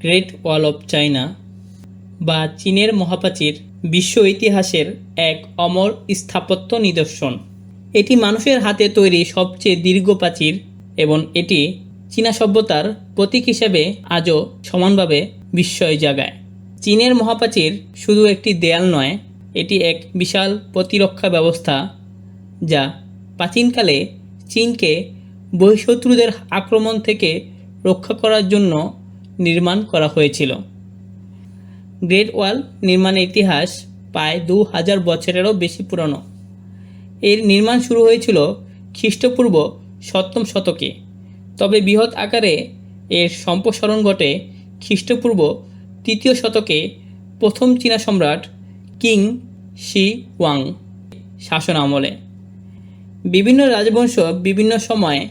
Great wall of China বা চীনের মহাপ্রাচীর বিশ্ব ইতিহাসের এক অমর স্থাপত্য নিদর্শন। এটি মানুষের হাতে তৈরি সবচেয়ে দীর্ঘ প্রাচীর এবং এটি চীনা সভ্যতার প্রতীক হিসেবে আজও সমানভাবে বিস্ময় জাগায়। চীনের মহাপ্রাচীর শুধু একটি দেয়াল নয়, এটি এক বিশাল প্রতিরক্ষা ব্যবস্থা যা প্রাচীনকালে চীনকে বহিঃশত্রুদের আক্রমণ থেকে রক্ষা করার জন্য নির্মাণ করা হয়েছিল। গ্রেট ওয়াল নির্মাণের ইতিহাস প্রায় দু হাজার বছরেরও বেশি পুরনো। এর নির্মাণ শুরু হয়েছিল খ্রিস্টপূর্ব সপ্তম শতকে। তবে বৃহৎ আকারে এর সম্প্রসারণ ঘটে খ্রিস্টপূর্ব তৃতীয় শতকে প্রথম চীনা সম্রাট কিং শি ওয়াং শাসন আমলে। বিভিন্ন রাজবংশ বিভিন্ন সময়ে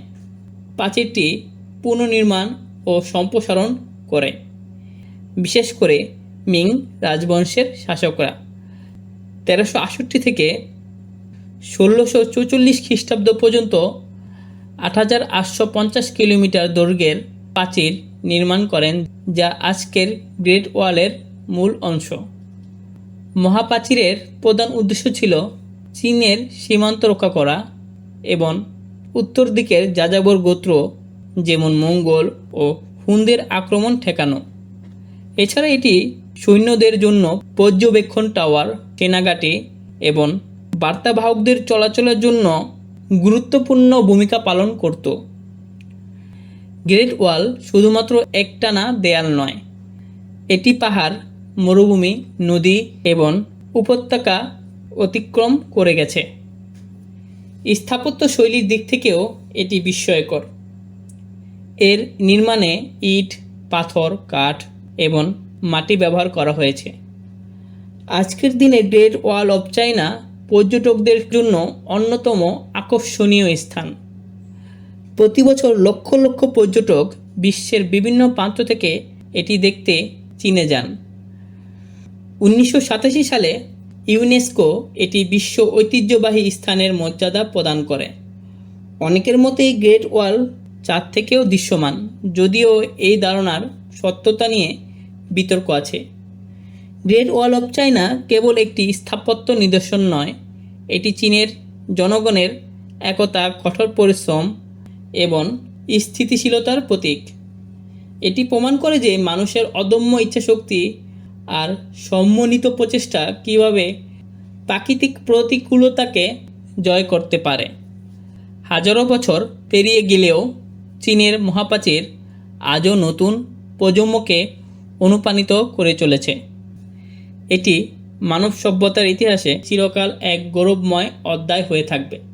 প্রাচীরটি পুনর্নির্মাণ ও সম্প্রসারণ করে, বিশেষ করে মিং রাজবংশের শাসকরা। তেরোশো আষট্টি থেকে ষোলোশো চৌচল্লিশ খ্রিস্টাব্দ পর্যন্ত আট হাজার আটশো পঞ্চাশ কিলোমিটার দৈর্ঘ্যের প্রাচীর নির্মাণ করেন, যা আজকের গ্রেট ওয়ালের মূল অংশ। মহাপ্রাচীরের প্রধান উদ্দেশ্য ছিল চীনের সীমান্ত রক্ষা করা এবং উত্তর দিকের যাযাবর গোত্র, যেমন মঙ্গল ও হুনদের আক্রমণ ঠেকানো। এছাড়া এটি সৈন্যদের জন্য পর্যবেক্ষণ টাওয়ার সেনাঘাটি এবং বার্তাবাহকদের চলাচলের জন্য গুরুত্বপূর্ণ ভূমিকা পালন করত। গ্রেট ওয়াল শুধুমাত্র একটানা দেয়াল নয়, এটি পাহাড়, মরুভূমি, নদী এবং উপত্যকা অতিক্রম করে গেছে। স্থাপত্য শৈলীর দিক থেকেও এটি বিস্ময়কর। এর নির্মাণে ইট, পাথর, কাঠ এবং মাটি ব্যবহার করা হয়েছে। আজকের দিনে গ্রেট ওয়াল অফ চায়না পর্যটকদের জন্য অন্যতম আকর্ষণীয় স্থান। প্রতি বছর লক্ষ লক্ষ পর্যটক বিশ্বের বিভিন্ন প্রান্ত থেকে এটি দেখতে চীনে যান। উনিশশো সাতাশি সালে ইউনেস্কো এটি বিশ্ব ঐতিহ্যবাহী স্থানের মর্যাদা প্রদান করে। অনেকের মতে এই গ্রেট ওয়াল চাঁদ থেকেও দৃশ্যমান, যদিও এই ধারণার সত্যতা নিয়ে বিতর্ক আছে। গ্রেট ওয়াল অফ চায়না কেবল একটি স্থাপত্য নিদর্শন নয়, এটি চীনের জনগণের একতা, কঠোর পরিশ্রম এবং স্থিতিশীলতার প্রতীক। এটি প্রমাণ করে যে মানুষের অদম্য ইচ্ছাশক্তি আর সম্মিলিত প্রচেষ্টা কীভাবে প্রাকৃতিক প্রতিকূলতাকে জয় করতে পারে। হাজারো বছর পেরিয়ে গেলেও চীনের মহাপ্রাচীর আজও নতুন প্রজন্মকে অনুপ্রাণিত করে চলেছে। এটি মানব সভ্যতার ইতিহাসে চিরকাল এক গৌরবময় অধ্যায় হয়ে থাকবে।